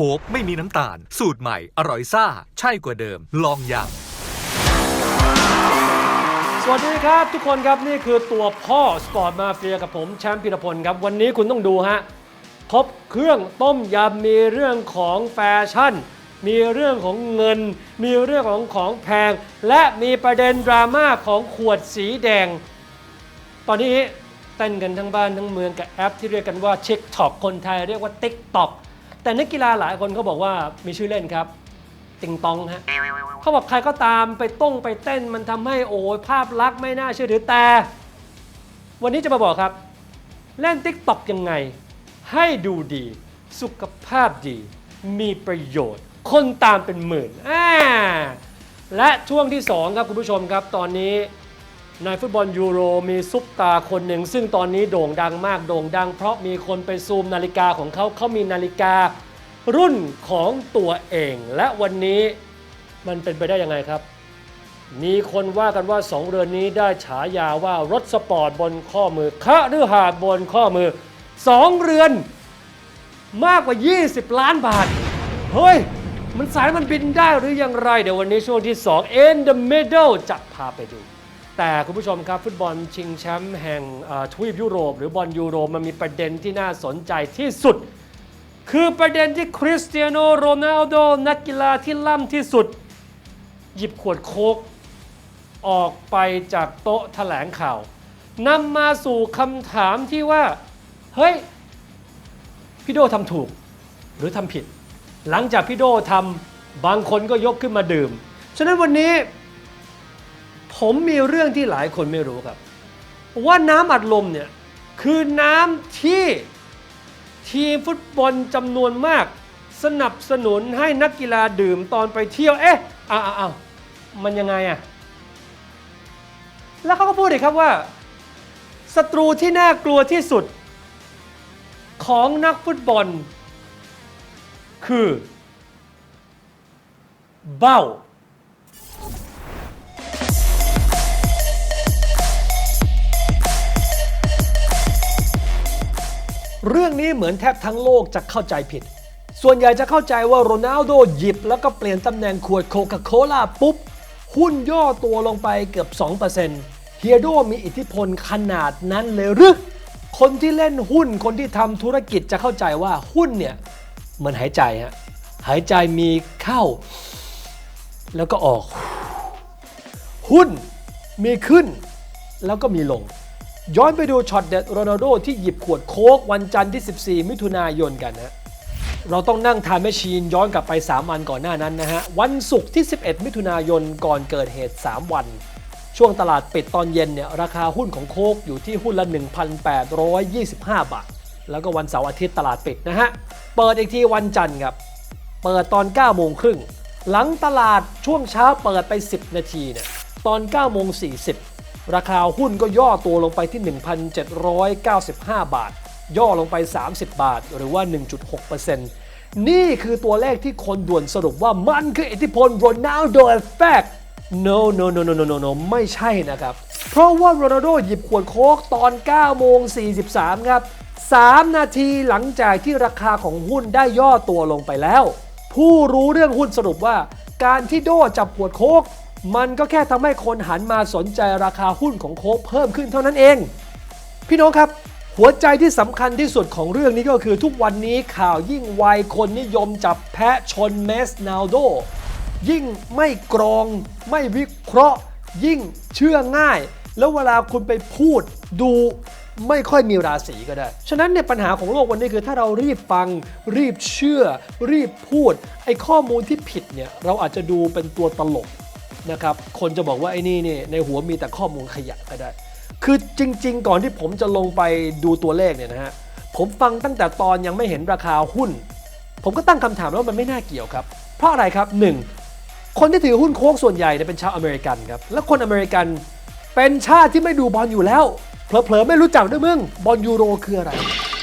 ค้กไม่มีน้ำตาล สูตรใหม่ อร่อยซ่า ใช่กว่าเดิม ลองอยังสวัสดีครับ ทุกคนครับนี่คือตัวพ่อสปอร์ตมาเฟียกับผมแชมป์พิรพลครับ วันนี้คุณต้องดูฮะครบเครื่องต้มยำมีเรื่องของแฟชั่น มีเรื่องของเงิน มีเรื่องของของแพง และมีประเด็นดราม่าของขวดสีแดง ตอนนี้เต้นกันทั้งบ้านทั้งเมืองกับแอปที่เรียกกันว่า TikTok คนไทยเรียกว่า TikTok แต่นักกีฬาหลายคนเขาบอกว่ามีชื่อเล่นครับ ติงตองฮะเขาบอกใครก็ตามไปต้งไปเต้นมันทำให้โอ้ยภาพลักษณ์ไม่น่าเชื่อถือแต่ วันนี้จะมาบอกครับ เล่น t ิ k t o k ยังไง ให้ดูดี สุขภาพดี มีประโยชน์ คนตามเป็นหมื่นอ่าและช่วงที่ 2 ครับคุณผู้ชมครับตอนนี้ ในฟุตบอลยูโรมีซุปตาคนหนึ่ง ซึ่งตอนนี้โด่งดังมากโด่งดัง เพราะมีคนไปซูมนาฬิกาของเขาเขามีนาฬิกา รุ่นของตัวเอง และวันนี้มันเป็นไปได้ยังไงครับ มีคนว่ากันว่า2เรือนนี้ได้ฉายาว่ารถสปอร์ตบนข้อมือคะหรือหาดบนข้อมือ2เรือน มากกว่า 20 ล้านบาท เฮ้ย มันสายมันบินได้หรือยังไร เดี๋ยววันนี้ช่วงที่ 2 in the middle จะพาไปดู แต่คุณผู้ชมครับฟุตบอลชิงแชมป์แห่งทวีปยุโรป หรือบอลยูโรมันมีประเด็นที่น่าสนใจที่สุด คือประเด็นที่คริสเตียโนโรนัลโดนักกีฬาที่ล่ำที่สุด หยิบขวดโค้กออกไปจากโต๊ะแถลงข่าวนำมาสู่คำถามที่ว่า เฮ้ย พี่โดทำถูกหรือทำผิด หลังจากพี่โดทำบางคนก็ยกขึ้นมาดื่ม ฉะนั้นวันนี้ ผมมีเรื่องที่หลายคนไม่รู้ครับ ว่าน้ำอัดลมเนี่ย คือน้ำที่ทีมฟุตบอลจำนวนมาก สนับสนุนให้นักกีฬาดื่มตอนไปเที่ยว เอ๊ะอ้าวอ้าวมันยังไงอะแล้วเขาก็พูดอีกครับว่าศัตรูที่น่ากลัวที่สุด ของนักฟุตบอล คือ เบ้า เรื่องนี้เหมือนแทบทั้งโลกจะเข้าใจผิด ส่วนใหญ่จะเข้าใจว่าโรนัลโดหยิบแล้วก็เปลี่ยนตำแหน่งขวดโคคาโคล่าปุ๊บ หุ้นย่อตัวลงไปเกือบ 2%เฮียโดมีอิทธิพลขนาดนั้นเลยหรือ คนที่เล่นหุ้นคนที่ทำธุรกิจจะเข้าใจว่าหุ้นเนี่ยเหมือนหายใจฮะหายใจมีเข้า แล้วก็ออก หุ้นมีขึ้น แล้วก็มีลง ย้อนไปดูช็อตเด็ดโรนัลโดที่หยิบขวดโค้กวันจันทร์ที่ 14 มิถุนายนกันนะเราต้องนั่งทานแมชชีนย้อนกลับไป 3 วันก่อนหน้านั้นนะฮะ วันศุกร์ที่ 11 มิถุนายนก่อนเกิดเหตุ 3 วัน ช่วงตลาดปิดตอนเย็นเนี่ยราคาหุ้นของโคกอยู่ที่หุ้นละ 1,825 บาท แล้วก็วันเสาร์อาทิตย์ตลาดปิดนะฮะ เปิดอีกทีวันจันทร์ครับ เปิดตอน 9 โมงครึ่ง หลังตลาดช่วงเช้าเปิดไป 10 นาทีเนี่ยตอน 9 โมง 40 ราคาหุ้นก็ย่อตัวลงไปที่ 1,795 บาท ย่อลงไป 30 บาท หรือว่า 1.6%นี่คือตัวเลขที่คนด่วนสรุปว่ามันคืออิทธิพลโรนัลโดเอฟเฟก no no no no no no no ไม่ใช่นะครับ เพราะว่าโรนัลโดหยิบขวดโค้กตอน 9 โมง 43 ครับ 3 นาทีหลังจากที่ราคาของหุ้นได้ย่อตัวลงไปแล้ว ผู้รู้เรื่องหุ้นสรุปว่า การที่โดจับขวดโค้ก มันก็แค่ทำให้คนหันมาสนใจราคาหุ้นของโค้กเพิ่มขึ้นเท่านั้นเอง พี่น้องครับ หัวใจที่สำคัญที่สุดของเรื่องนี้ก็คือทุกวันนี้ข่าวยิ่งไวคนนิยมจับแพะชนเมสนาลโด ยิ่งไม่กรองไม่วิเคราะห์ ยิ่งเชื่อง่าย แล้วเวลาคุณไปพูดดูไม่ค่อยมีราศีก็ได้ ฉะนั้นเนี่ยปัญหาของโลกวันนี้คือถ้าเรารีบฟัง รีบเชื่อ รีบพูดไอ้ข้อมูลที่ผิดเนี่ยเราอาจจะดูเป็นตัวตลก นะครับ คนจะบอกว่าไอ้นี่นี่ในหัวมีแต่ข้อมูลขยะก็ได้ คือจริง ๆ ก่อนที่ผมจะลงไปดูตัวเลขเนี่ยนะฮะ ผมฟังตั้งแต่ตอนยังไม่เห็นราคาหุ้น ผมก็ตั้งคำถามว่ามันไม่น่าเกี่ยวครับ เพราะอะไรครับ 1. คนที่ถือหุ้นโค้กส่วนใหญ่เนี่ยเป็นชาวอเมริกันครับ และคนอเมริกันเป็นชาติที่ไม่ดูบอลอยู่แล้วเผลอๆไม่รู้จักด้วยมึงบอลยูโรคืออะไร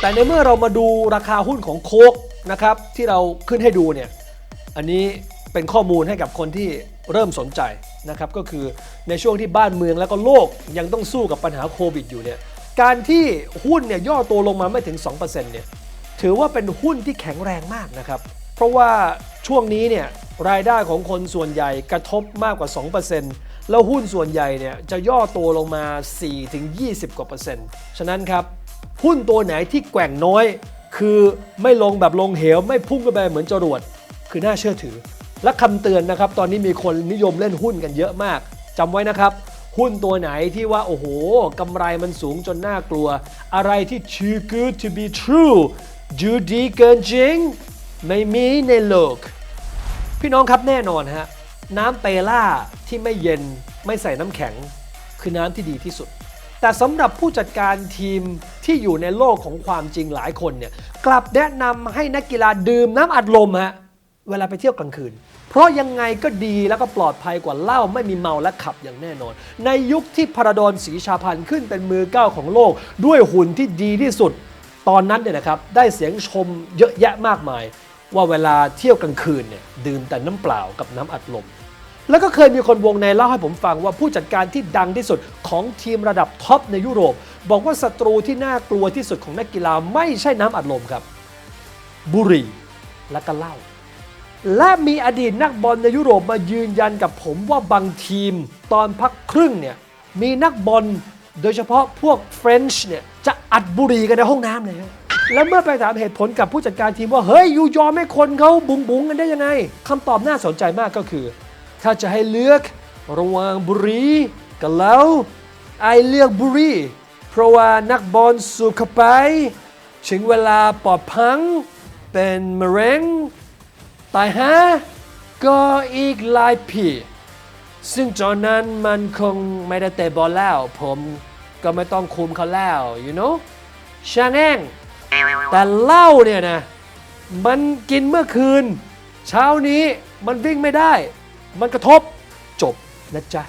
แต่ในเมื่อเรามาดูราคาหุ้นของโค้กนะครับที่เราขึ้นให้ดูเนี่ยอันนี้ เป็นข้อมูลให้กับคนที่เริ่มสนใจนะครับก็คือในช่วงที่บ้านเมืองแล้วก็โลกยังต้องสู้กับปัญหาโควิดอยู่เนี่ยการที่หุ้นเนี่ยย่อตัวลงมาไม่ถึง 2%เนี่ยถือว่าเป็นหุ้นที่แข็งแรงมากนะครับ เพราะว่าช่วงนี้เนี่ยรายได้ของคนส่วนใหญ่กระทบมากกว่า 2%แล้วหุ้นส่วนใหญ่เนี่ยจะย่อตัวลงมา 4-20 กว่าเปอร์เซ็นต์ฉะนั้นครับหุ้นตัวไหนที่แกว่งน้อย คือไม่ลงแบบลงเหวไม่พุ่งขึ้นไปเหมือนจรวด คือน่าเชื่อถือ และคำเตือนนะครับ ตอนนี้มีคนนิยมเล่นหุ้นกันเยอะมากจำไว้นะครับ หุ้นตัวไหนที่ว่า โอ้โหกำไรมันสูงจนน่ากลัว อะไรที่ too good to be true ดูดีเกินจริง ไม่มีในโลก พี่น้องครับแน่นอนฮะน้ำเปล่าที่ไม่เย็นไม่ใส่น้ำแข็ง คือน้ำที่ดีที่สุด แต่สำหรับผู้จัดการทีมที่อยู่ในโลกของความจริงหลายคนเนี่ยกลับแนะนำให้นักกีฬาดื่มน้ำอัดลมฮะ เวลาไปเที่ยวกลางคืน เพราะยังไงก็ดีแล้วก็ปลอดภัยกว่าเหล้าไม่มีเมาและขับอย่างแน่นอน ในยุคที่พระดอนศรีชาพันธ์ขึ้นเป็นมือเก้าของโลก ด้วยหุ่นที่ดีที่สุด ตอนนั้นเนี่ยนะครับได้เสียงชมเยอะแยะมากมาย ว่าเวลาเที่ยวกลางคืนเนี่ยดื่มแต่น้ำเปล่ากับน้ำอัดลม แล้วก็เคยมีคนวงในเล่าให้ผมฟังว่าผู้จัดการที่ดังที่สุดของทีมระดับท็อปในยุโรป บอกว่าศัตรูที่น่ากลัวที่สุดของนักกีฬาไม่ใช่น้ำอัดลมครับ บุหรี่และก็เหล้า และมีอดีตนักบอลในยุโรปมายืนยันกับผมว่าบางทีมตอนพักครึ่งเนี่ยมีนักบอลโดยเฉพาะพวกเฟรนช์เนี่ยจะอัดบุหรี่กันในห้องน้ำเลยฮะแล้วเมื่อไปถามเหตุผลกับผู้จัดการทีมว่า เฮ้ยยูยอมให้คนเขาบุงบุงกันได้ยังไงคำตอบน่าสนใจมากก็คือ ถ้าจะให้เลือกระหว่างบุรีกับเหล้าไอเลือกบุรีเพราะว่านักบอลสูบเข้าไปถึงเวลาปอดพัง เป็นมะเร็ง แต่ฮะก็อีกหลายปีซึ่งตอนนั้นมันคงไม่ได้เตะบอลแล้ว ผมก็ไม่ต้องคุมเขาแล้ว you know ชาแองแต่เหล้าเนี่ยนะ มันกินเมื่อคืน เช้านี้มันวิ่งไม่ได้ มันกระทบจบนะจ๊ะ